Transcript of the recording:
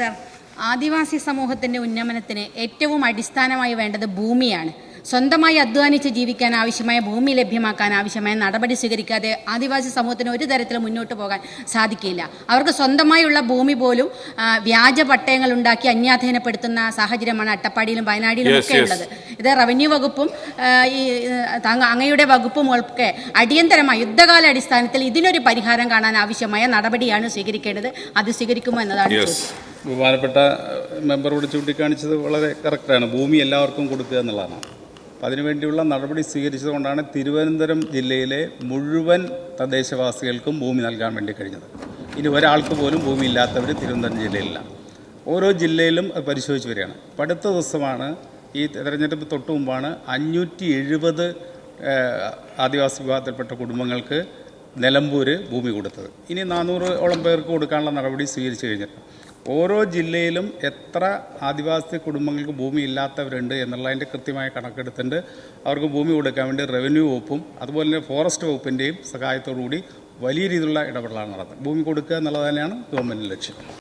Sir. ആദിവാസി സമൂഹത്തിന്റെ ഉന്നമനത്തിന് ഏറ്റവും അടിസ്ഥാനമായി വേണ്ടത് ഭൂമിയാണ്. സ്വന്തമായി അധ്വാനിച്ച് ജീവിക്കാൻ ആവശ്യമായ ഭൂമി ലഭ്യമാക്കാൻ ആവശ്യമായ നടപടി സ്വീകരിക്കാതെ ആദിവാസി സമൂഹത്തിന് ഒരു തരത്തിലും മുന്നോട്ട് പോകാൻ സാധിക്കില്ല. അവർക്ക് സ്വന്തമായുള്ള ഭൂമി പോലും വ്യാജ പട്ടയങ്ങൾ ഉണ്ടാക്കി അന്യാധീനപ്പെടുത്തുന്ന സാഹചര്യമാണ് അട്ടപ്പാടിയിലും വയനാടിലും Yes, ഒക്കെ ഉള്ളത്. ഇത് റവന്യൂ വകുപ്പും ഈ അങ്ങയുടെ വകുപ്പും ഒക്കെ അടിയന്തരമായി യുദ്ധകാല അടിസ്ഥാനത്തിൽ ഇതിനൊരു പരിഹാരം കാണാൻ ആവശ്യമായ നടപടിയാണ് സ്വീകരിക്കേണ്ടത്. അത് സ്വീകരിക്കുമോ എന്നതാണ് ചോദ്യം. ബഹുമാനപ്പെട്ട മെമ്പറോട് ചൂണ്ടിക്കാണിച്ചത് വളരെ കറക്റ്റാണ്. ഭൂമി എല്ലാവർക്കും കൊടുക്കുക എന്നുള്ളതാണ്. അപ്പം അതിനുവേണ്ടിയുള്ള നടപടി സ്വീകരിച്ചതുകൊണ്ടാണ് തിരുവനന്തപുരം ജില്ലയിലെ മുഴുവൻ തദ്ദേശവാസികൾക്കും ഭൂമി നൽകാൻ വേണ്ടി കഴിഞ്ഞത്. ഇനി ഒരാൾക്ക് പോലും ഭൂമി ഇല്ലാത്തവർ തിരുവനന്തപുരം ജില്ലയിലില്ല. ഓരോ ജില്ലയിലും അത് പരിശോധിച്ച് വരികയാണ്. അപ്പം അടുത്ത ദിവസമാണ് ഈ തെരഞ്ഞെടുപ്പ് തൊട്ട് മുമ്പാണ് അഞ്ഞൂറ്റി എഴുപത് ആദിവാസി വിഭാഗത്തിൽപ്പെട്ട കുടുംബങ്ങൾക്ക് നിലമ്പൂർ ഭൂമി കൊടുത്തത്. ഇനി നാനൂറോളം പേർക്ക് കൊടുക്കാനുള്ള നടപടി സ്വീകരിച്ചു കഴിഞ്ഞിട്ടുണ്ട്. ഓരോ ജില്ലയിലും എത്ര ആദിവാസി കുടുംബങ്ങൾക്ക് ഭൂമി ഇല്ലാത്തവരുണ്ട് എന്നുള്ളതിന്റെ കൃത്യമായ കണക്കെടുത്തിട്ടുണ്ട്. അവർക്ക് ഭൂമി കൊടുക്കാൻ വേണ്ടി റവന്യൂ വകുപ്പും അതുപോലെ തന്നെ ഫോറസ്റ്റ് വകുപ്പിന്റെയും സഹായത്തോടു കൂടി വലിയ രീതിയിലുള്ള ഇടപെടലാണ് നടത്തുന്നത് ഭൂമി കൊടുക്കുക എന്നുള്ളത് തന്നെയാണ് ഗവൺമെന്റിന്റെ ലക്ഷ്യം.